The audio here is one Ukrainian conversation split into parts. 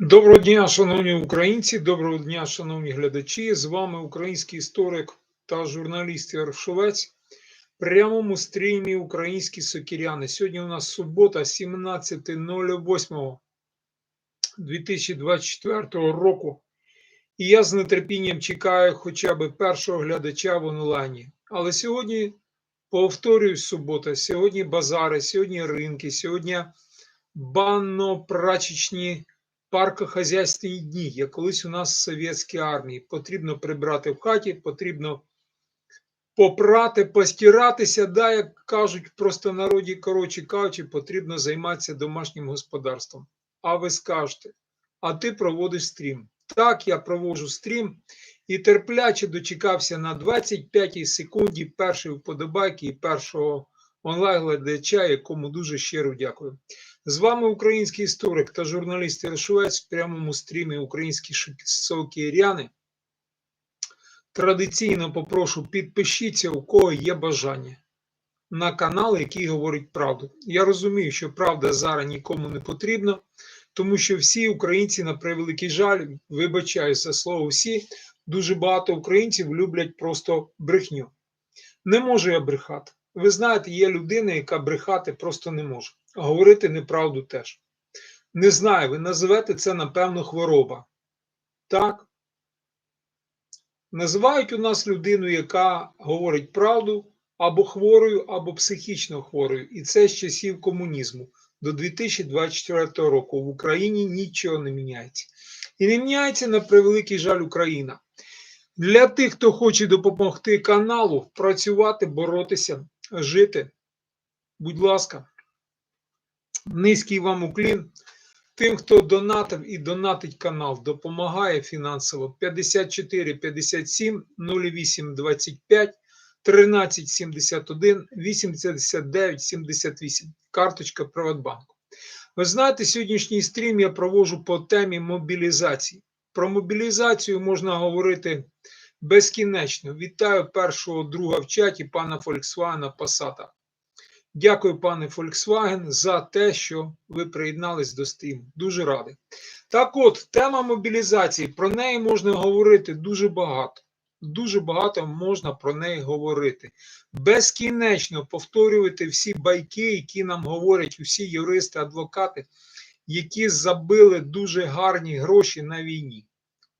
Доброго дня, шановні українці, доброго дня, шановні глядачі. З вами український історик та журналіст Яршовець. В прямому стрімі Українські сокіряни. Сьогодні у нас субота, 17.08.2024 року. І я з нетерпінням чекаю хоча б першого глядача в онлайні. Але сьогодні, повторюсь, субота, сьогодні базари, сьогодні ринки, сьогодні банно-прачечні паркохозяйственні дні, як колись у нас в совєтській армії. Потрібно прибрати в хаті, потрібно попрати, постиратися, да, як кажуть просто народі, коротше кажучи, потрібно займатися домашнім господарством. А ви скажете, а ти проводиш стрім. Так, я проводжу стрім і терпляче дочекався на 25-й секунді першої вподобайки і першого онлайн-глядача, якому дуже щиро дякую. З вами український історик та журналіст Іршовець в прямому стрімі Українські сокіряни. Традиційно попрошу підпишіться, у кого є бажання на канал, який говорить правду. Я розумію, що правда зараз нікому не потрібна, тому що всі українці, на превеликий жаль, вибачаюсь за слово всі, дуже багато українців люблять просто брехню. Не можу я брехати. Ви знаєте, є людина, яка брехати просто не може. Говорити неправду теж. Не знаю, ви називете це, напевно, хвороба. Так? Називають у нас людину, яка говорить правду або хворою, або психічно хворою. І це з часів комунізму. До 2024 року в Україні нічого не міняється. І не міняється на превеликий жаль Україна. Для тих, хто хоче допомогти каналу, працювати, боротися, жити, будь ласка, низький вам уклін. Тим, хто донатив і донатить канал, допомагає фінансово 54 57 08 25 13 71 89 78. Карточка Приватбанку. Ви знаєте, сьогоднішній стрім я проводжу по темі мобілізації. Про мобілізацію можна говорити безкінечно. Вітаю першого друга в чаті пана Фольксвагена Пасата. Дякую, пане Volkswagen, за те, що ви приєднались до стріму. Дуже радий. Так от, тема мобілізації, про неї можна говорити дуже багато. Дуже багато можна про неї говорити. Безкінечно повторювати всі байки, які нам говорять усі юристи, адвокати, які забили дуже гарні гроші на війні.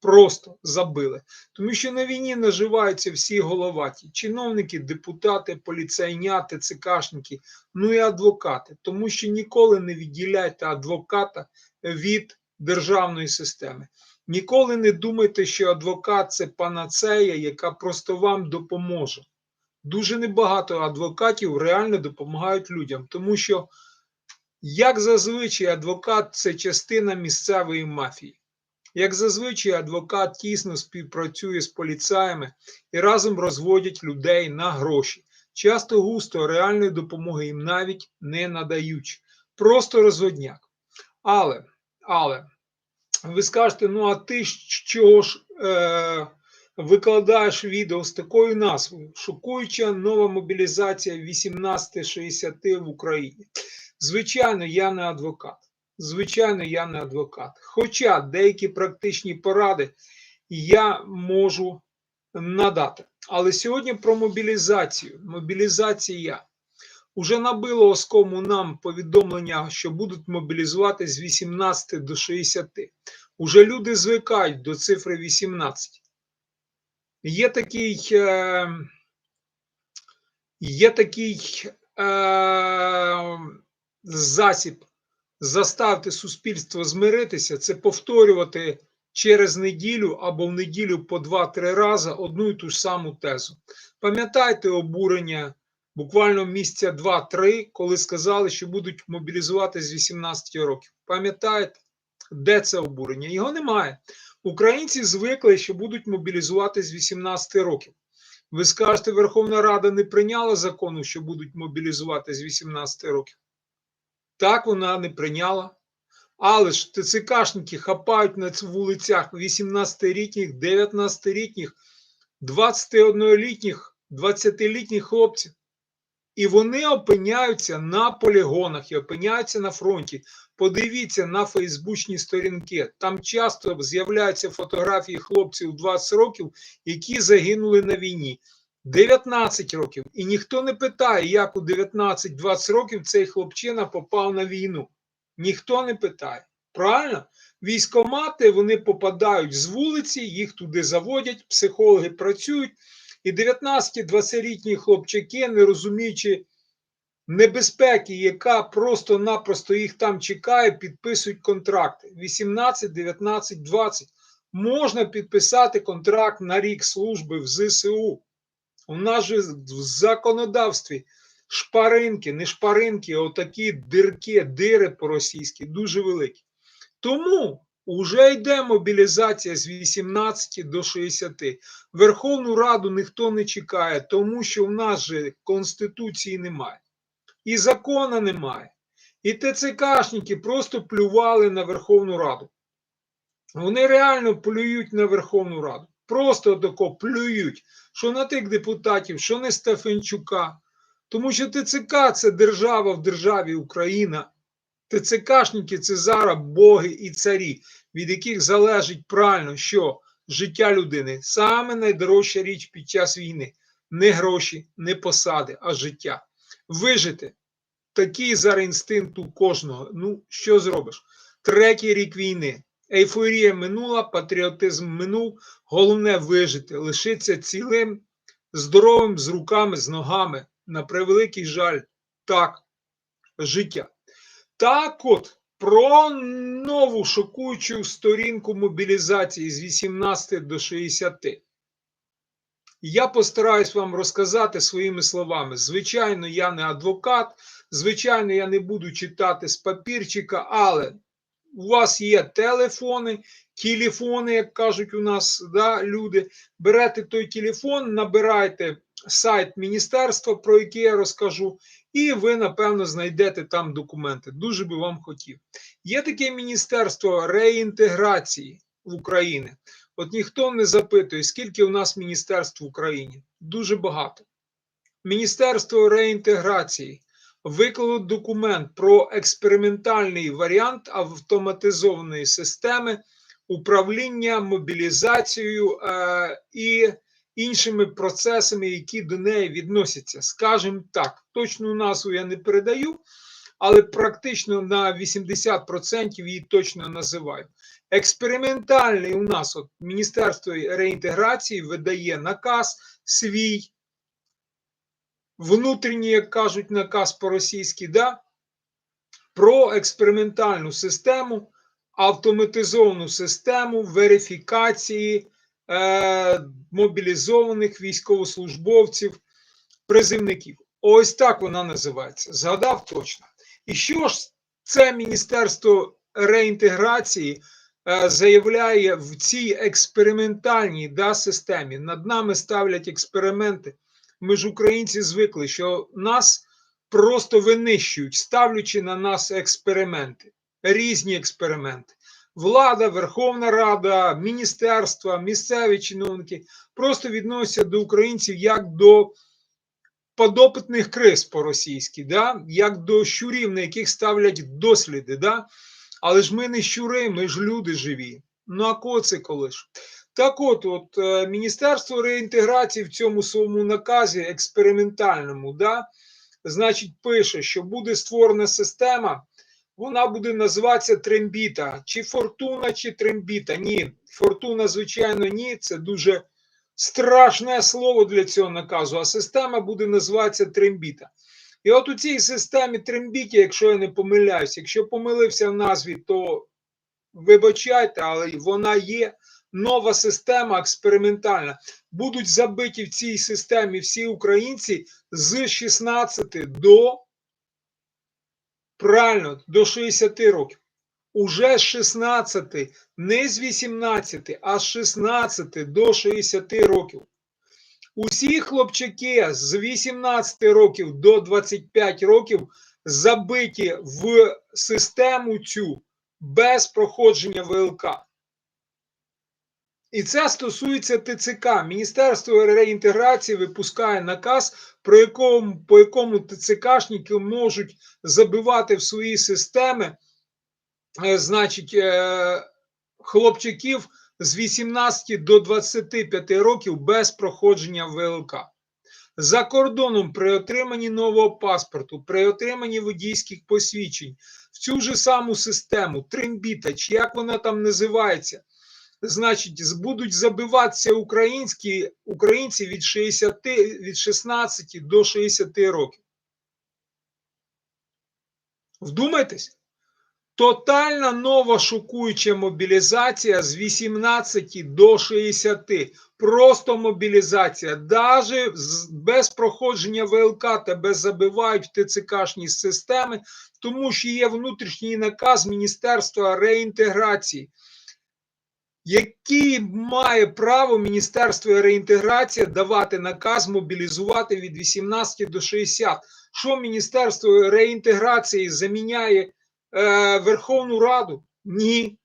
Просто забили. Тому що на війні наживаються всі головаті: чиновники, депутати, поліцейняти, ЦКшники, ну і адвокати. Тому що ніколи не відділяйте адвоката від державної системи. Ніколи не думайте, що адвокат це панацея, яка просто вам допоможе. Дуже небагато адвокатів реально допомагають людям, тому що, як зазвичай, адвокат це частина місцевої мафії. Як зазвичай, адвокат тісно співпрацює з поліцаями і разом розводять людей на гроші. Часто густо реальної допомоги їм навіть не надаючи. Просто розводняк. Але, але, ви скажете, ну а ти чого ж е, викладаєш відео з такою назвою? Шокуюча нова мобілізація 1860 в Україні. Звичайно, я не адвокат. Звичайно, я не адвокат. Хоча деякі практичні поради я можу надати. Але сьогодні про мобілізацію. Мобілізація уже набило оскому нам повідомлення, що будуть мобілізувати з 18 до 60. Уже люди звикають до цифри 18. Є такий е, є такий е, засіб заставити суспільство змиритися, це повторювати через неділю або в неділю по два-три рази одну і ту ж саму тезу. Пам'ятайте обурення буквально місяця два-три, коли сказали, що будуть мобілізувати з 18 років. Пам'ятаєте, де це обурення? Його немає. Українці звикли, що будуть мобілізувати з 18 років. Ви скажете, Верховна Рада не прийняла закону, що будуть мобілізувати з 18 років. Так вона не прийняла. Але ж ТЦКшники хапають на вулицях 18-літніх, 19-літніх, 21-літніх, 20-літніх хлопців. І вони опиняються на полігонах і опиняються на фронті. Подивіться на фейсбучні сторінки. Там часто з'являються фотографії хлопців 20 років, які загинули на війні. 19 років. І ніхто не питає, як у 19-20 років цей хлопчина попав на війну. Ніхто не питає. Правильно? Військомати вони попадають з вулиці, їх туди заводять, психологи працюють. І 19-20-літні хлопчаки, не розуміючи небезпеки, яка просто-напросто їх там чекає, підписують контракти. 18, 19, 20. Можна підписати контракт на рік служби в ЗСУ. У нас же в законодавстві шпаринки, не шпаринки, а отакі дирки, дири по-російськи, дуже великі. Тому вже йде мобілізація з 18 до 60. Верховну Раду ніхто не чекає, тому що в нас же Конституції немає. І закона немає. І ТЦКшники просто плювали на Верховну Раду. Вони реально плюють на Верховну Раду. Просто тако плюють, що на тих депутатів, що не Стефанчука. Тому що ТЦК це держава в державі Україна. ТЦКшники це зараз боги і царі, від яких залежить правильно, що життя людини саме найдорожча річ під час війни. Не гроші, не посади, а життя. Вижити. Такий зараз інстинкт у кожного. Ну, що зробиш? Третій рік війни. Ейфорія минула, патріотизм минув. Головне вижити, лишитися цілим, здоровим з руками, з ногами. На превеликий жаль, так, життя. Так от, про нову шокуючу сторінку мобілізації з 18 до 60. Я постараюсь вам розказати своїми словами. Звичайно, я не адвокат, звичайно, я не буду читати з папірчика, але у вас є телефони, телефони, як кажуть у нас да, люди. Берете той телефон, набирайте сайт міністерства, про який я розкажу, і ви, напевно, знайдете там документи. Дуже би вам хотів. Є таке міністерство реінтеграції в Україні. От ніхто не запитує, скільки у нас міністерств в Україні. Дуже багато. Міністерство реінтеграції виклало документ про експериментальний варіант автоматизованої системи управління мобілізацією е, і іншими процесами, які до неї відносяться. Скажімо так, точну назву я не передаю, але практично на 80% її точно називаю. Експериментальний у нас от Міністерство реінтеграції видає наказ свій внутрішній, як кажуть, наказ по-російськи, да, про експериментальну систему, автоматизовану систему верифікації е, мобілізованих військовослужбовців, призивників. Ось так вона називається. Згадав точно. І що ж це Міністерство реінтеграції е, заявляє в цій експериментальній да, системі? Над нами ставлять експерименти. Ми ж українці звикли, що нас просто винищують, ставлячи на нас експерименти, різні експерименти. Влада, Верховна Рада, міністерства, місцеві чиновники просто відносяться до українців як до подопитних криз по-російськи, да? як до щурів, на яких ставлять досліди. Да? Але ж ми не щури, ми ж люди живі. Ну а кого це коли ж? Так от, от е, Міністерство реінтеграції в цьому своєму наказі експериментальному, да, значить, пише, що буде створена система, вона буде називатися Трембіта. Чи Фортуна, чи Трембіта. Ні, Фортуна, звичайно, ні. Це дуже страшне слово для цього наказу, а система буде називатися Трембіта. І от у цій системі Трембіті, якщо я не помиляюсь, якщо помилився в назві, то вибачайте, але вона є нова система експериментальна. Будуть забиті в цій системі всі українці з 16 до правильно, до 60 років. Уже з 16, не з 18, а з 16 до 60 років. Усі хлопчаки з 18 років до 25 років забиті в систему цю без проходження ВЛК. І це стосується ТЦК. Міністерство реінтеграції випускає наказ про якому, по якому ТЦКшники можуть забивати в свої системи, е, значить, е, хлопчиків з 18 до 25 років без проходження ВЛК. За кордоном при отриманні нового паспорту, при отриманні водійських посвідчень, в цю ж саму систему, тримбіта, чи як вона там називається, значить, будуть забиватися українські, українці від 60, від 16 до 60 років. Вдумайтесь, тотальна нова шокуюча мобілізація з 18 до 60. Просто мобілізація. Навіть без проходження ВЛК тебе забивають в ТЦКшні системи, тому що є внутрішній наказ Міністерства реінтеграції який має право Міністерство реінтеграції давати наказ мобілізувати від 18 до 60. Що Міністерство реінтеграції заміняє е, Верховну Раду? Ні.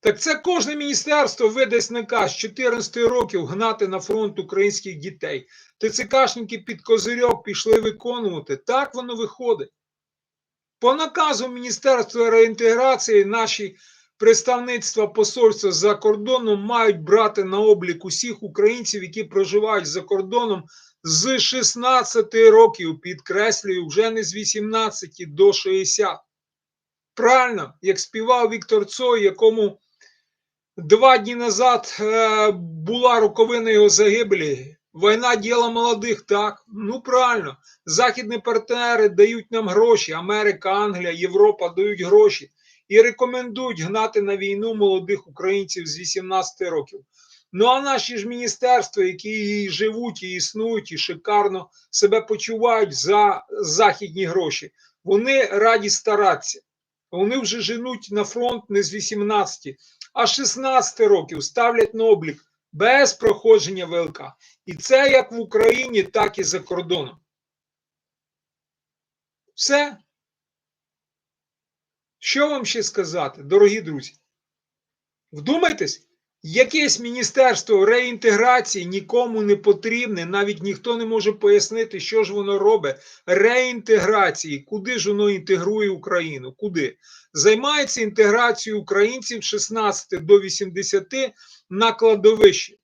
Так це кожне міністерство видасть наказ 14 років гнати на фронт українських дітей. ТЦКшники під козирьок пішли виконувати. Так воно виходить. По наказу Міністерства реінтеграції наші представництва посольства за кордоном мають брати на облік усіх українців, які проживають за кордоном з 16 років, підкреслюю, вже не з 18 до 60. Правильно, як співав Віктор Цой, якому два дні назад е, була роковина його загибелі. Війна діла молодих, так? Ну правильно. Західні партнери дають нам гроші. Америка, Англія, Європа дають гроші і рекомендують гнати на війну молодих українців з 18 років. Ну а наші ж міністерства, які живуть і існують, і шикарно себе почувають за західні гроші, вони раді старатися. Вони вже женуть на фронт не з 18, а 16 років ставлять на облік без проходження ВЛК. І це як в Україні, так і за кордоном. Все. Що вам ще сказати, дорогі друзі? Вдумайтесь, якесь міністерство реінтеграції нікому не потрібне, навіть ніхто не може пояснити, що ж воно робить. Реінтеграції, куди ж воно інтегрує Україну? Куди? Займається інтеграцією українців 16 до 80 на кладовищі.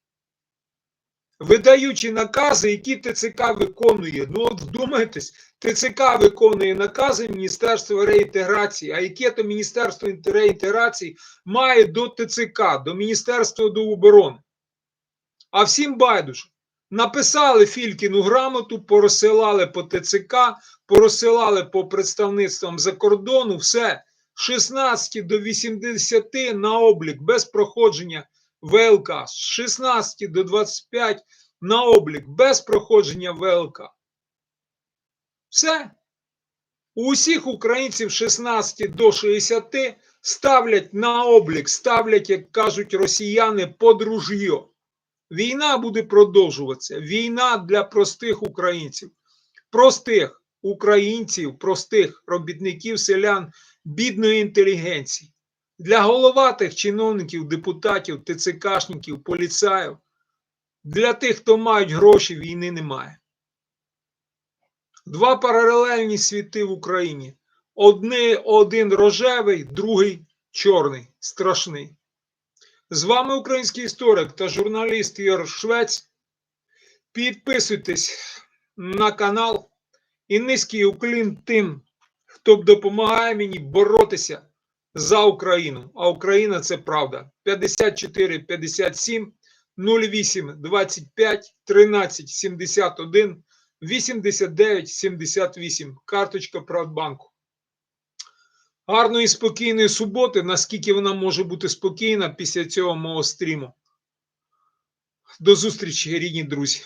Видаючи накази, які ТЦК виконує. Ну от вдумайтесь, ТЦК виконує накази Міністерства реінтеграції. А яке то Міністерство реінтеграції має до ТЦК, до Міністерства до оборони? А всім байдуже. Написали Фількіну грамоту, порозсилали по ТЦК, порозсилали по представництвам за кордону, все. 16 до 80 на облік без проходження ВЛК, з 16 до 25 на облік без проходження ВЛК. Все. У усіх українців 16 до 60 ставлять на облік, ставлять, як кажуть росіяни, под ружьо. Війна буде продовжуватися. Війна для простих українців, простих українців, простих робітників, селян, бідної інтелігенції. Для головатих чиновників, депутатів, ТЦКшників, поліцаїв, для тих, хто мають гроші, війни немає. Два паралельні світи в Україні. Одни, один рожевий, другий чорний, страшний. З вами український історик та журналіст Ігор Швець. Підписуйтесь на канал і низький уклін тим, хто допомагає мені боротися за Україну. А Україна це правда. 54 57 08 25 13 71 89 78. Карточка Приватбанку. Гарної спокійної суботи, наскільки вона може бути спокійна після цього мого стріму. До зустрічі, рідні друзі.